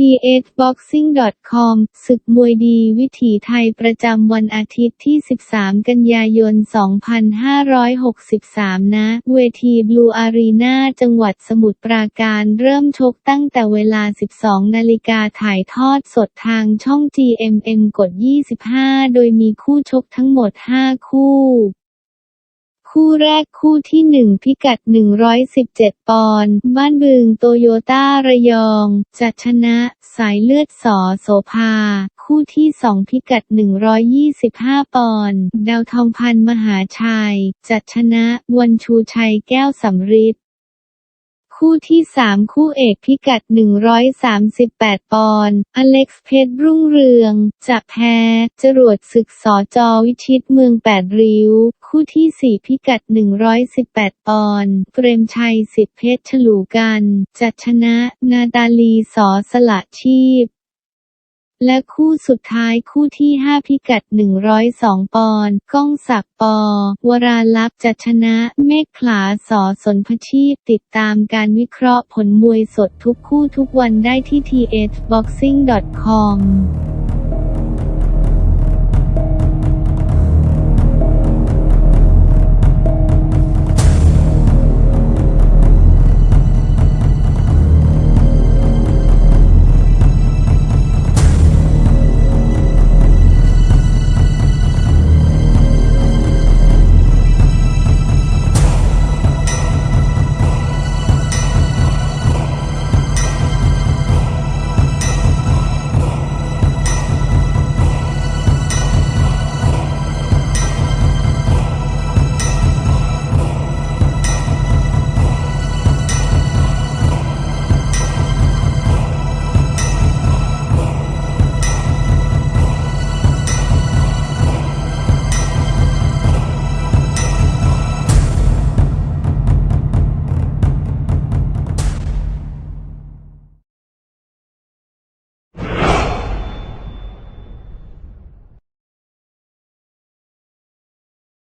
thboxing.com ศึกมวยดีวิถีไทยประจำวันอาทิตย์ที่ 13 กันยายน 2563ณเวทีบลูอารีนาจังหวัดสมุทรปราการเริ่มชกตั้งแต่เวลา 12 นาฬิกาถ่ายทอดสดทางช่อง GMM กด 25 โดยมีคู่ชกทั้งหมด 5 คู่ คู่แรกคู่ที่1พิกัด 117 ปอนด์บ้านบึงโตโยต้าระยอง จะชนะสายเลือดสอโสภา คู่ที่2พิกัด 125 ปอนด์ดาวทองพันมหาชัย จะชนะวันชูชัยแก้วสำริด คู่ที่3คู่เอกพิกัด 138 ปอนด์ อเล็กซ์เพชรรุ่งเรือง จะแพ้ จรวดศึกสอจอวิชิตเมืองแปดริ้ว คู่ที่4พิกัด 118 ปอนด์ เปรมชัยสิทธิเพชรฉลูกันจะชนะ นาตาลีสอสละชีพ และคู่สุดท้ายคู่ที่ 5 พิกัด 102 ปอนด์ก้องศักปอ วราลักษ์จะชนะเมฆขลาสอสนพชีพ ติดตามการวิเคราะห์ผลมวยสดทุกคู่ทุกวันได้ที่ thboxing.com